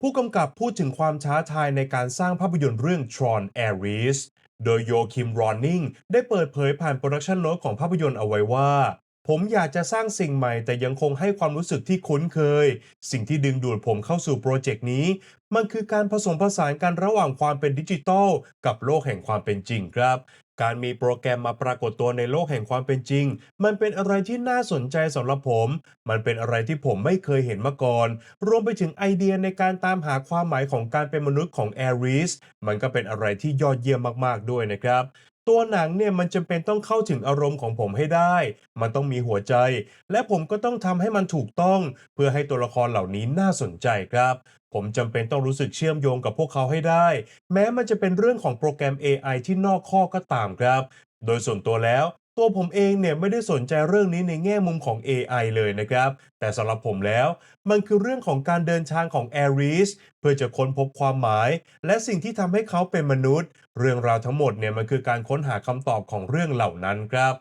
ผู้กำกับพูดถึงความท้าทายในการสร้างภาพยนตร์เรื่อง Tron Ares โดยโยคิมรอนนิงได้เปิดเผยผ่านโปรดักชันโน้ตของภาพยนตร์เอาไว้ว่า ผมอยากจะสร้างสิ่งใหม่แต่ยังคงให้ความรู้สึกที่คุ้นเคย สิ่งที่ดึงดูดผมเข้าสู่โปรเจกต์นี้ มันคือการผสมผสานกันระหว่างความเป็นดิจิทัลกับโลกแห่งความเป็นจริงครับ การมีโปรแกรมมาปรากฏตัวในโลกแห่งความเป็นจริง มันเป็นอะไรที่น่าสนใจสำหรับผม มันเป็นอะไรที่ผมไม่เคยเห็นมาก่อน รวมไปถึงไอเดียในการตามหาความหมายของการเป็นมนุษย์ของแอริส มันก็เป็นอะไรที่ยอดเยี่ยมมากๆด้วยนะครับ ตัวหนังเนี่ยมันจำเป็นต้องเข้าถึงอารมณ์ของผมให้ได้ มันต้องมีหัวใจ และผมก็ต้องทำให้มันถูกต้อง เพื่อให้ตัวละครเหล่านี้น่าสนใจครับ ผมจำเป็นต้องรู้สึกเชื่อมโยงกับพวกเขาให้ได้ แม้มันจะเป็นเรื่องของโปรแกรม AI ที่นอกข้อก็ตามครับ โดยส่วนตัวแล้ว ตัวผมเองเนี่ยไม่ได้สนใจเรื่องนี้ในแง่มุมของ AI เลยนะครับ แต่สำหรับผมแล้ว มันคือเรื่องของการเดินทางของ Ares เพื่อจะค้นพบความหมาย และสิ่งที่ทำให้เขาเป็นมนุษย์ เรื่องราวทั้งหมดเนี่ยมันคือการค้นหาคำตอบของเรื่องเหล่านั้นครับ